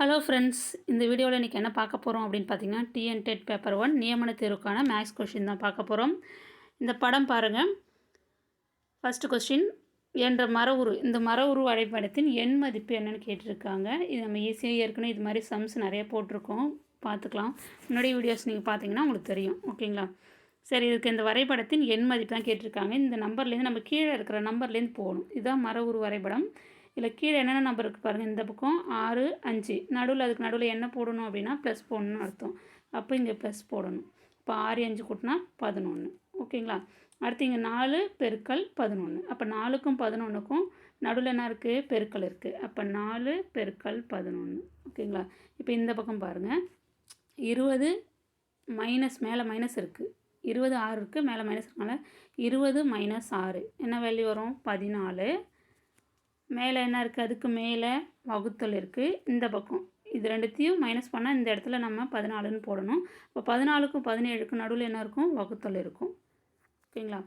Hello friends இந்த வீடியோவில் இன்றைக்கி என்ன பார்க்க போகிறோம் அப்படின்னு பார்த்தீங்கன்னா டிஎன் டெட் பேப்பர் ஒன் நியமன தேர்வுக்கான மேக்ஸ் கொஷின் தான் பார்க்க போகிறோம் இந்த படம் பாருங்கள் ஃபஸ்ட்டு கொஸ்டின் என்ற மர உரு இந்த மர உரு வரைபடத்தின் எண் மதிப்பு என்னன்னு கேட்டிருக்காங்க. இது நம்ம ஈஸியாக ஏற்கனவே இது மாதிரி சம்ஸ் நிறைய போட்டிருக்கோம். பார்த்துக்கலாம். முன்னாடி வீடியோஸ் நீங்கள் பார்த்தீங்கன்னா உங்களுக்கு தெரியும். ஓகேங்களா சரி இதுக்கு இந்த வரைபடத்தின் எண் மதிப்பு தான் கேட்டிருக்காங்க. இந்த நம்பர்லேருந்து நம்ம கீழே இருக்கிற நம்பர்லேருந்து போகணும். இதுதான் மர உரு வரைபடம். இதில் கீழே என்னென்ன நம்பர் இருக்குது பாருங்கள் இந்த பக்கம் ஆறு அஞ்சு. நடுவில் அதுக்கு நடுவில் என்ன போடணும் அப்படின்னா ப்ளஸ் போடணும்னு அர்த்தம். அப்போ இங்கே ப்ளஸ் போடணும். இப்போ ஆறு அஞ்சு கூட்டினா பதினொன்று ஓகேங்களா? அடுத்து இங்கே நாலு பெருக்கல் பதினொன்று அப்போ நாலுக்கும் பதினொன்றுக்கும் நடுவில் என்ன இருக்குது பெருக்கல் இருக்குது அப்போ நாலு பெருக்கல் பதினொன்று ஓகேங்களா? இப்போ இந்த பக்கம் பாருங்கள் இருபது மைனஸ் மேலே மைனஸ் இருக்குது இருபது ஆறு இருக்குது மேலே மைனஸ் இருக்கனால இருபது மைனஸ் ஆறு. என்ன வேல்யூ வரும்? பதினாலு. மேலே என்ன இருக்குது அதுக்கு மேலே வகுத்தல் இருக்குது இந்த பக்கம். இது ரெண்டுத்தையும் மைனஸ் பண்ணால் இந்த இடத்துல நம்ம பதினாலுன்னு போடணும். இப்போ பதினாலுக்கும் பதினேழுக்கும் நடுவில் என்ன இருக்கும்? வகுத்தல் இருக்கும். ஓகேங்களா?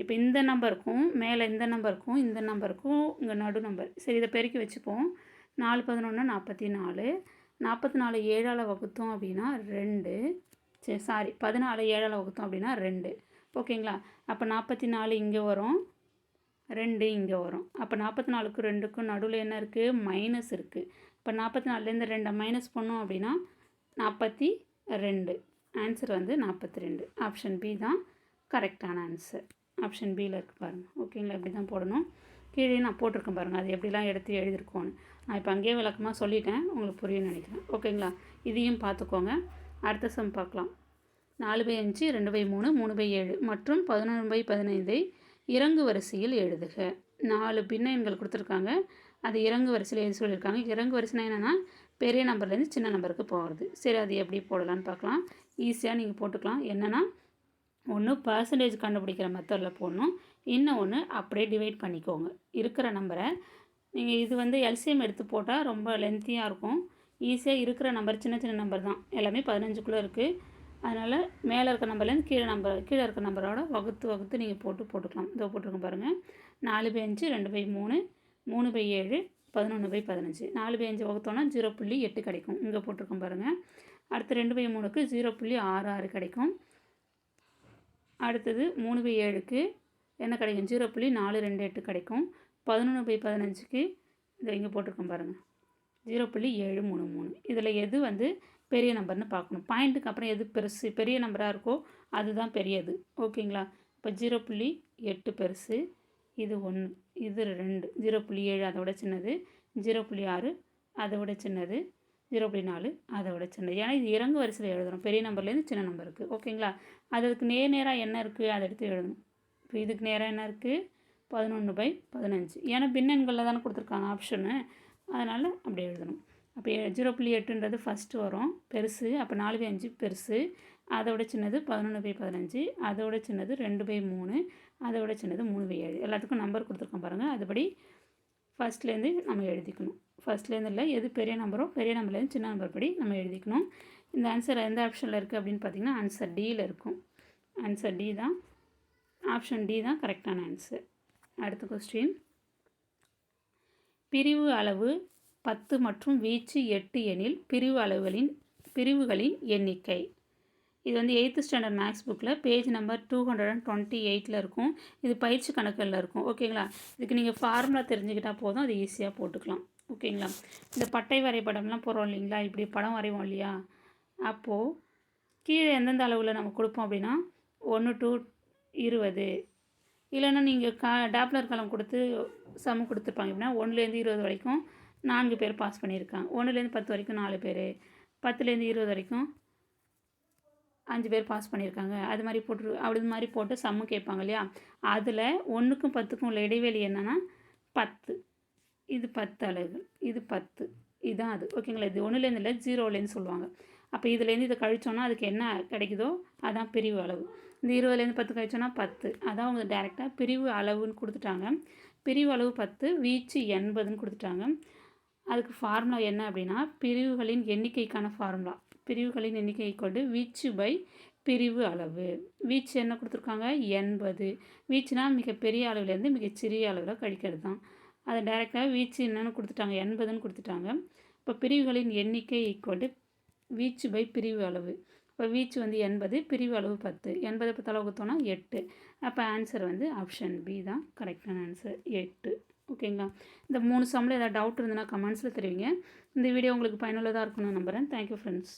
இப்போ இந்த நம்பருக்கும் மேலே இந்த நம்பருக்கும் இந்த நம்பருக்கும் இங்கே நடு நம்பர் சரி இதை பெருக்கி வச்சுப்போம். நாலு பதினொன்று நாற்பத்தி நாலு நாற்பத்தி நாலு ஏழால் வகுத்தோம் அப்படின்னா ரெண்டு. சரி சாரி பதினாலு ஏழால் வகுத்தோம் அப்படின்னா ரெண்டு. ஓகேங்களா? அப்போ நாற்பத்தி நாலு இங்கே வரும். ரெண்டு இங்கே வரும். அப்போ நாற்பத்தி நாலுக்கும் ரெண்டுக்கும் நடுவில் என்ன இருக்குது மைனஸ் இருக்குது இப்போ நாற்பத்தி நாலுலேருந்து ரெண்டை மைனஸ் பண்ணோம் அப்படின்னா நாற்பத்தி ரெண்டு. ஆன்சர் வந்து நாற்பத்தி ரெண்டு. ஆப்ஷன் பி தான் கரெக்டான ஆன்சர் ஆப்ஷன் பியில் இருக்குது பாருங்கள் ஓகேங்களா இப்படி தான் போடணும். கீழே நான் போட்டிருக்கேன் பாருங்கள் அது எப்படிலாம் எடுத்து எழுதியிருக்கோன்னு நான் இப்போ அங்கேயே விளக்கமாக சொல்லிட்டேன். உங்களுக்கு புரியும்னு நினைக்கிறேன். ஓகேங்களா இதையும் பார்த்துக்கோங்க. அடுத்த சம் பார்க்கலாம். நாலு பை அஞ்சு ரெண்டு பை மூணு மூணு பை ஏழு மற்றும் பதினொன்று பை பதினைந்தை இறங்கு வரிசையில் எழுதுக. நாலு பின்ன எண்கள் கொடுத்துருக்காங்க. அது இறங்கு வரிசையில் எழுதி சொல்லியிருக்காங்க. இறங்கு வரிசைனா என்னென்னா பெரிய நம்பர்லேருந்து சின்ன நம்பருக்கு போகிறது சரி அது எப்படி போடலான்னு பார்க்கலாம். ஈஸியாக நீங்கள் போட்டுக்கலாம். என்னென்னா ஒன்று பர்சன்டேஜ் கண்டுபிடிக்கிற மெத்தடில் போடணும். இன்னும் ஒன்று அப்படியே டிவைட் பண்ணிக்கோங்க. இருக்கிற நம்பரை நீங்கள் இது வந்து எல்சிஎம் எடுத்து போட்டால் ரொம்ப லென்த்தியாக இருக்கும். ஈஸியாக இருக்கிற நம்பர் சின்ன சின்ன நம்பர் தான். எல்லாமே பதினஞ்சுக்குள்ளே இருக்குது அதனால் மேலே இருக்க நம்பர்லேருந்து கீழே நம்பர் கீழே இருக்க நம்பரோட வகுத்து வகுத்து நீங்கள் போட்டு போட்டுக்கலாம். இதோ போட்டிருக்கோம் பாருங்கள் நாலு பை அஞ்சு ரெண்டு பை மூணு மூணு பை ஏழு பதினொன்று பை பதினஞ்சு. நாலு பை அஞ்சு வகுத்தோன்னா ஜீரோ புள்ளி எட்டு கிடைக்கும். இங்கே போட்டிருக்கோம் பாருங்கள் அடுத்து ரெண்டு பை மூணுக்கு ஜீரோ புள்ளி ஆறு ஆறு கிடைக்கும். அடுத்தது மூணு பை ஏழுக்கு என்ன கிடைக்கும்? ஜீரோ புள்ளி நாலு ரெண்டு எட்டு கிடைக்கும். பதினொன்று பை பதினஞ்சுக்கு இதை இங்கே போட்டிருக்கோம் பாருங்கள் ஜீரோ புள்ளி ஏழு மூணு மூணு. இதில் எது வந்து பெரிய நம்பர்னு பார்க்கணும் பாயிண்ட்டுக்கு அப்புறம் எது பெருசு பெரிய நம்பராக இருக்கோ அதுதான் பெரியது. ஓகேங்களா? இப்போ ஜீரோ புள்ளி எட்டு பெருசு இது ஒன்று இது ரெண்டு. ஜீரோ புள்ளி ஏழு அதை விட சின்னது. ஜீரோ புள்ளி ஆறு அதை விட சின்னது. ஜீரோ புள்ளி நாலு அதை விட சின்னது. ஏன்னா இது இறங்கு வரிசையில் எழுதணும். பெரிய நம்பர்லேருந்து சின்ன நம்பர் இருக்குது ஓகேங்களா? அதுக்கு நேர் நேராக என்ன இருக்குது அதை எடுத்து எழுதணும். இப்போ இதுக்கு நேராக என்ன இருக்குது பதினொன்று பை பதினஞ்சு. ஏன்னா பின்னன்களில் தானே கொடுத்துருக்காங்க ஆப்ஷனு அதனால் அப்படி எழுதணும். அப்போ ஜீரோ புள்ளி எட்டுன்றது ஃபஸ்ட்டு வரும். பெருசு அப்போ நாலு பை அஞ்சு பெருசு. அதை விட சின்னது பதினொன்று பை பதினஞ்சு. அதை விட சின்னது ரெண்டு பை மூணு. அதை விட சின்னது மூணு பை ஏழு. எல்லாத்துக்கும் நம்பர் கொடுத்துருக்கோம் பாருங்கள் அதுபடி ஃபஸ்ட்லேருந்து நம்ம எழுதிக்கணும். ஃபஸ்ட்லேருந்து இல்லை எது பெரிய நம்பரோ பெரிய நம்பர்லேருந்து சின்ன நம்பர் படி நம்ம எழுதிக்கணும். இந்த ஆன்சர் எந்த ஆப்ஷனில் இருக்குது அப்படின்னு பார்த்தீங்கன்னா ஆன்சர் டியில் இருக்கும். ஆன்சர் டி தான். ஆப்ஷன் டி தான் கரெக்டான ஆன்சர் அடுத்த கொஸ்டின் பிரிவு அளவு பத்து மற்றும் வீச்சு எட்டு எனில் பிரிவு அளவுகளின் பிரிவுகளின் எண்ணிக்கை. இது வந்து எயித்து ஸ்டாண்டர்ட் மேக்ஸ் புக்கில் page number two hundred and twenty எயிட்டில் இருக்கும். இது பயிற்சி கணக்கில் இருக்கும். ஓகேங்களா? இதுக்கு நீங்கள் ஃபார்முலா தெரிஞ்சுக்கிட்டால் போதும். அது ஈஸியாக போட்டுக்கலாம். ஓகேங்களா? இந்த பட்டை வரைபடம்லாம் போகிறோம் இல்லைங்களா? இப்படி படம் வரைவோம் இல்லையா? அப்போது கீழே எந்தெந்த அளவில் நம்ம கொடுப்போம் அப்படின்னா ஒன்று டூ இருபது. இல்லைன்னா நீங்கள் கா டேப்லர் காலம் கொடுத்து சம கொடுத்துருப்பாங்க அப்படின்னா ஒன்றுலேருந்து இருபது வரைக்கும் நான்கு பேர் பாஸ் பண்ணியிருக்காங்க. ஒன்றுலேருந்து பத்து வரைக்கும் நாலு பேர். பத்துலேருந்து இருபது வரைக்கும் அஞ்சு பேர் பாஸ் பண்ணியிருக்காங்க. அது மாதிரி போட்டு அப்படி மாதிரி போட்டு சம்மு கேட்பாங்க இல்லையா? அதில் ஒன்றுக்கும் பத்துக்கும் உள்ள இடைவெளி என்னென்னா பத்து. இது பத்து அலகு இது பத்து. இதுதான் அது. ஓகேங்களா? இது ஒன்றுலேருந்து இல்லை ஜீரோலேருந்து சொல்லுவாங்க. அப்போ இதுலேருந்து இதை கழிச்சோன்னா அதுக்கு என்ன கிடைக்குதோ? அதான் பிரிவு அளவு. இந்த இருபதுலேருந்து பத்து கழிச்சோன்னா பத்து. அதான் அவங்க டேரெக்டாக பிரிவு அளவுன்னு கொடுத்துட்டாங்க. பிரிவு அளவு பத்து வீச்சு எண்பதுன்னு கொடுத்துட்டாங்க. அதுக்கு ஃபார்முலா என்ன அப்படின்னா பிரிவுகளின் எண்ணிக்கைக்கான ஃபார்முலா பிரிவுகளின் எண்ணிக்கை கொண்டு வீச்சு பை பிரிவு அளவு. வீச்சு என்ன கொடுத்துருக்காங்க? எண்பது. வீச்சுனா மிகப்பெரிய அளவுலேருந்து மிகச்சிறிய அளவில் கழிக்கிறது தான். அதை டைரெக்டாக வீச்சு என்னென்னு கொடுத்துட்டாங்க. எண்பதுன்னு கொடுத்துட்டாங்க. இப்போ பிரிவுகளின் எண்ணிக்கை கொண்டு வீச்சு பை பிரிவு அளவு. இப்போ வீச்சு வந்து எண்பது பிரிவு அளவு பத்து. எண்பது பத்தளவு கொடுத்தோன்னா எட்டு. அப்போ ஆன்சர் வந்து ஆப்ஷன் பி தான். கரெக்டான ஆன்சர் எட்டு. ஓகேங்களா? இந்த மூணு சம்மில் ஏதாவது டவுட் இருந்ததுன்னா கமெண்ட்ஸில் தெரிவிங்க. இந்த வீடியோ உங்களுக்கு பயனுள்ளதாக இருக்கும்னு நம்புகிறேன் தேங்க்யூ ஃப்ரெண்ட்ஸ்